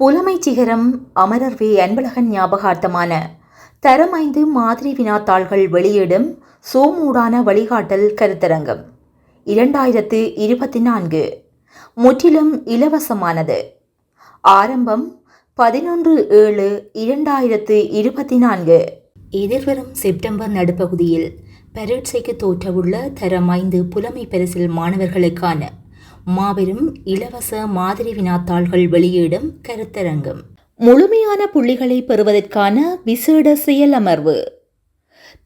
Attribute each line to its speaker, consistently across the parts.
Speaker 1: புலமை சிகரம் அமரர் வே அன்பழகன் ஞாபகார்த்தமான. தரம் ஐந்து மாதிரி வினாத்தாள்கள் வெளியிடும் சோமூடான வழிகாட்டல் கருத்தரங்கம். இரண்டாயிரத்து இருபத்தி நான்கு. முற்றிலும் இலவசமானது. ஆரம்பம் பதினொன்று ஏழு இரண்டாயிரத்து இருபத்தி நான்கு. எதிர்வரும் செப்டம்பர் நடுப்பகுதியில் பரீட்சைக்கு தோற்றவுள்ள தரம் ஐந்து புலமை பரிசில் மாணவர்களுக்கான மாபெரும் இலவச மாதிரி வினாத்தாள்கள் வெளியிடும் கருத்தரங்கம். முழுமையான புள்ளிகளை பெறுவதற்கான விசேட செயல் அமர்வு.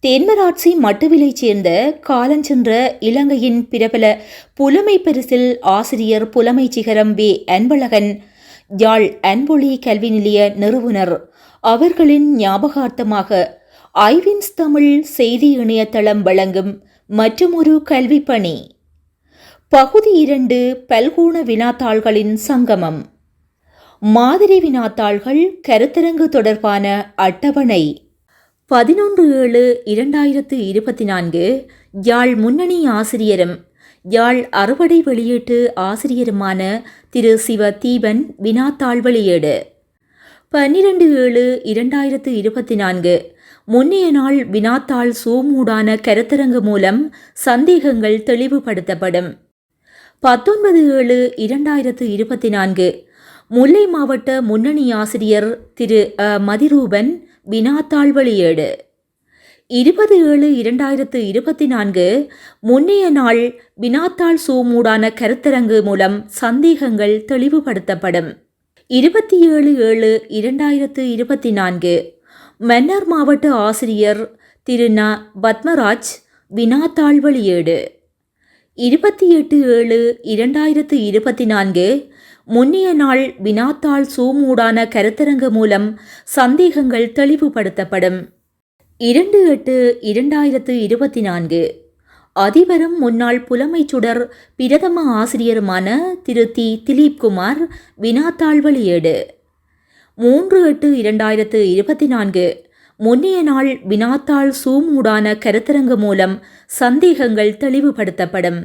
Speaker 1: தென்மராட்சி மட்டுவிலைச் சேர்ந்த காலஞ்சென்ற இலங்கையின் பிரபல புலமை பரிசில் ஆசிரியர் புலமை சிகரம் வே. அன்பழகன் யாழ் அன்பொழி கல்வி நிலைய நிறுவனர். அவர்களின் ஞாபகார்த்தமாக ஐவின்ஸ் தமிழ் செய்தி இணையதளம் வழங்கும் மற்றுமொரு கல்வி பணி. பகுதி இரண்டு பல்கோண வினாத்தாள்களின் சங்கமம். மாதிரி வினாத்தாள்கள் கருத்தரங்கு தொடர்பான அட்டவணை. பதினொன்று ஏழு இரண்டாயிரத்து இருபத்தி நான்கு யாழ் முன்னணி ஆசிரியரும் யாழ் அறுவடை வெளியீட்டு ஆசிரியருமான திரு சிவ தீபன் வினாத்தாள் வெளியீடு. பன்னிரண்டு ஏழு இரண்டாயிரத்து இருபத்தி நான்கு முன்னைய நாள் வினாத்தாள் சோமூடான கருத்தரங்கு மூலம் சந்தேகங்கள் தெளிவுபடுத்தப்படும். பத்தொன்பது ஏழு இரண்டாயிரத்து இருபத்தி நான்கு. முல்லை மாவட்ட முன்னணி ஆசிரியர் திரு மதிரூபன் வினாத்தாள் வெளியீடு இருபது ஏழு இரண்டாயிரத்து இருபத்தி நான்கு முன்னைய நாள் வினாத்தாள் சூமூடான கருத்தரங்கு மூலம் சந்தேகங்கள் தெளிவுபடுத்தப்படும். இருபத்தி ஏழு ஏழு இரண்டாயிரத்து இருபத்தி நான்கு மன்னர் மாவட்ட ஆசிரியர் திரு ந பத்மராஜ் வினாத்தாள் வெளியீடு இருபத்தி எட்டு ஏழு இரண்டாயிரத்து இருபத்தி நான்கு முன்னிய நாள் வினாத்தாள் சூமூடான கருத்தரங்கு மூலம் சந்தேகங்கள் தெளிவுபடுத்தப்படும். இரண்டு எட்டு இரண்டாயிரத்து இருபத்தி நான்கு அதிபரும் முன்னாள் புலமைச்சுடர் பிரதம ஆசிரியருமான திரு தி திலீப்குமார் வினாத்தாள் வெளியீடு. மூன்று எட்டு இரண்டாயிரத்து இருபத்தி நான்கு முன்னைய நாள் வினாத்தாள் சூமூடான கருத்தரங்கு மூலம் சந்தேகங்கள் தெளிவுபடுத்தப்படும்.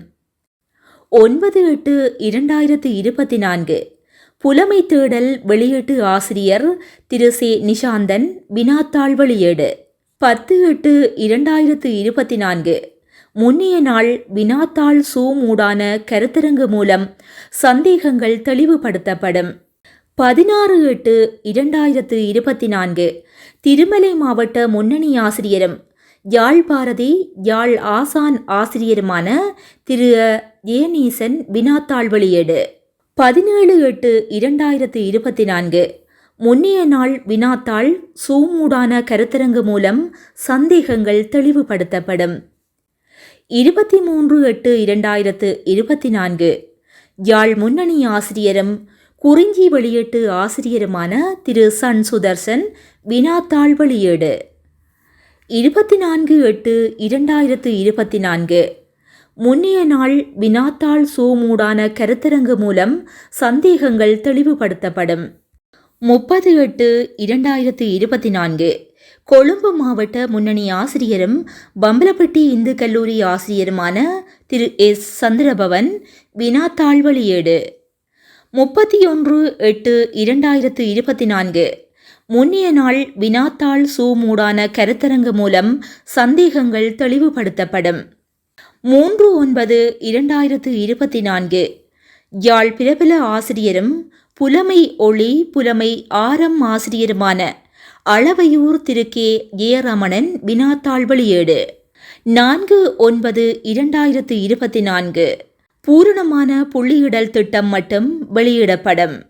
Speaker 1: ஒன்பது எட்டு இரண்டாயிரத்து இருபத்தி நான்கு. புலமை தேடல் வெளியீட்டு ஆசிரியர் திரு. சே. நிஷாந்தன் வினாத்தாள் வெளியீடு. பத்து எட்டு இரண்டாயிரத்து இருபத்தி நான்கு. முன்னைய நாள் வினாத்தாள் சூமூடான கருத்தரங்கு மூலம் சந்தேகங்கள் தெளிவுபடுத்தப்படும். பதினாறு எட்டு இரண்டாயிரத்து இருபத்தி நான்கு. திருமலை மாவட்ட முன்னணி ஆசிரியரும் யாழ் பாரதி யாழ் ஆசான் ஆசிரியருமான திரு. ஏனீசன் வினாத்தாள் வெளியீடு. பதினேழு எட்டு இரண்டாயிரத்து இருபத்தி நான்கு. முன்னைய நாள் வினாத்தாள் சூமூடான கருத்தரங்கு மூலம் சந்தேகங்கள் தெளிவுபடுத்தப்படும். இருபத்தி மூன்று எட்டு இரண்டாயிரத்து இருபத்தி நான்கு. யாழ் முன்னணி ஆசிரியரும் குறிஞ்சி வெளியீட்டு ஆசிரியருமான திரு சன் சுதர்சன் வினாத்தாள் வெளியீடு. இருபத்தி நான்கு எட்டு இரண்டாயிரத்து இருபத்தி நான்கு முன்னைய நாள் வினாத்தாள் சூமூடான கருத்தரங்கு மூலம் சந்தேகங்கள் தெளிவுபடுத்தப்படும். முப்பது எட்டு இரண்டாயிரத்து இருபத்தி நான்கு கொழும்பு மாவட்ட முன்னணி ஆசிரியரும் பம்பலப்பட்டி இந்து கல்லூரி ஆசிரியருமான திரு எஸ் சந்திரபவன் வினாத்தாள் வெளியீடு. முப்பத்தி ஒன்று எட்டு இரண்டாயிரத்து இருபத்தி நான்கு. முன்னிய நாள் வினாத்தாள் சூமூடான கருத்தரங்கு மூலம் சந்தேகங்கள் தெளிவுபடுத்தப்படும். மூன்று ஒன்பது இரண்டாயிரத்து இருபத்தி நான்கு. யாழ் பிரபல ஆசிரியரும் புலமை ஒளி புலமை ஆரம் ஆசிரியருமான அளவையூர் திரு கே ஏ ரமணன் வினாத்தாள் வெளியீடு. நான்கு ஒன்பது இரண்டாயிரத்து இருபத்தி நான்கு. பூரணமான புள்ளியிடல் திட்டம் மட்டும் வெளியிடப்படும்.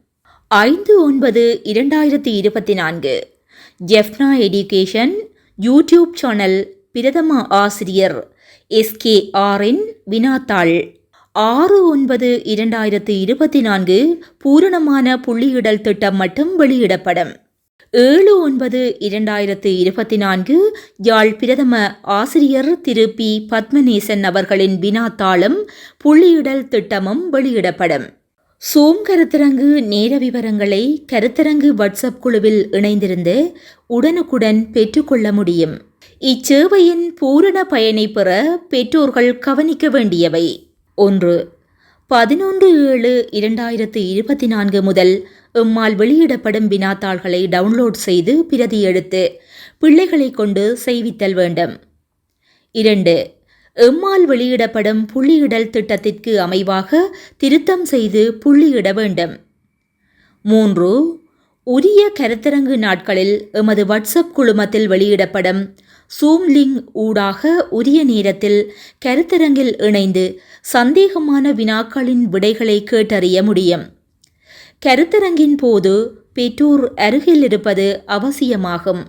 Speaker 1: ஐந்து ஒன்பது இரண்டாயிரத்தி இருபத்தி நான்கு. ஜெஃப்னா எடியூகேஷன் யூடியூப் சேனல் பிரதம ஆசிரியர் எஸ்கே ஆரின் வினாத்தாள். ஆறு ஒன்பது இரண்டாயிரத்து இருபத்தி நான்கு பூரணமான புள்ளியிடல் திட்டம் மட்டும் வெளியிடப்படும். ஏழு ஒன்பது இரண்டாயிரத்து இருபத்தி நான்கு யாழ் பிரதம ஆசிரியர் திரு பி. பத்மநேசன் அவர்களின் வினாத்தாளும் புள்ளியிடல் திட்டமும் வெளியிடப்படும். சோம் கருத்தரங்கு நேர விவரங்களை கருத்தரங்கு வாட்ஸ்அப் குழுவில் இணைந்திருந்து உடனுக்குடன் பெற்றுக்கொள்ள முடியும். இச்சேவையின் பூரண பயனை பெற பெற்றோர்கள் கவனிக்க வேண்டியவை. ஒன்று பதினொன்று ஏழு இரண்டாயிரத்து இருபத்தி நான்கு முதல் எம்மால் வெளியிடப்படும் வினாத்தாள்களை டவுன்லோட் செய்து பிரதி எடுத்து பிள்ளைகளை கொண்டு செய்வித்தல் வேண்டும். இரண்டு எம்மால் வெளியிடப்படும் புள்ளியிடல் திட்டத்திற்கு அமைவாக திருத்தம் செய்து புள்ளியிட வேண்டும். மூன்று உரிய கருத்தரங்கு நாட்களில் எமது வாட்ஸ்அப் குழுமத்தில் வெளியிடப்படும் சூம் லிங்க் ஊடாக உரிய நேரத்தில் கருத்தரங்கில் இணைந்து சந்தேகமான வினாக்களின் விடைகளை கேட்டறிய முடியும். கருத்தரங்கின் போது பெற்றோர் அருகில் இருப்பது அவசியமாகும்.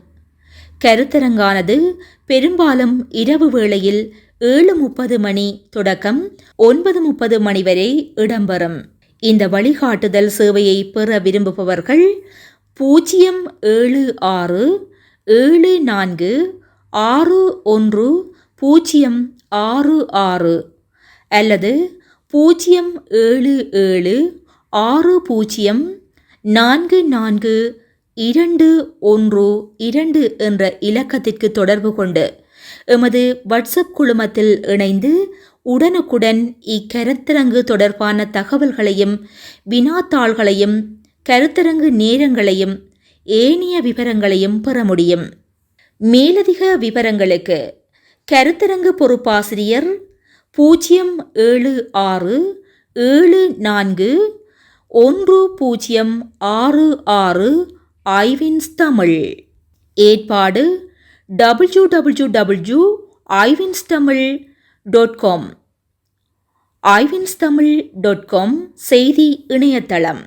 Speaker 1: கருத்தரங்கானது பெரும்பாலும் இரவு வேளையில் ஏழு முப்பது மணி தொடக்கம் ஒன்பது முப்பது மணி வரை இடம்பெறும். இந்த வழிகாட்டுதல் சேவையை பெற விரும்புபவர்கள் பூஜ்ஜியம் ஏழு ஆறு ஏழு நான்கு ஆறு ஒன்று பூஜ்ஜியம் ஆறு ஆறு அல்லது பூஜ்ஜியம் ஏழு ஏழு ஆறு பூஜ்ஜியம் நான்கு நான்கு இரண்டு ஒன்று இரண்டு என்ற இலக்கத்திற்கு தொடர்பு கொண்டு எமது வாட்ஸ்அப் குழுமத்தில் இணைந்து உடனுக்குடன் இக்கருத்தரங்கு தொடர்பான தகவல்களையும் வினாத்தாள்களையும் கருத்தரங்கு நேரங்களையும் ஏனைய விவரங்களையும் பெற முடியும். மேலதிக விவரங்களுக்கு கருத்தரங்கு பொறுப்பாசிரியர் பூஜ்ஜியம் ஏழு ஆறு ஏழு நான்கு ஒன்று பூஜ்ஜியம் ஆறு ஆறு ஐவின்ஸ் தமிழ். ஏற்பாடு டபிள்யூ டபிள்யூ டபிள்யூ ஐவின்ஸ் Tamil dot com. ஐவின்ஸ் Tamil dot com செய்தி இணையதளம்.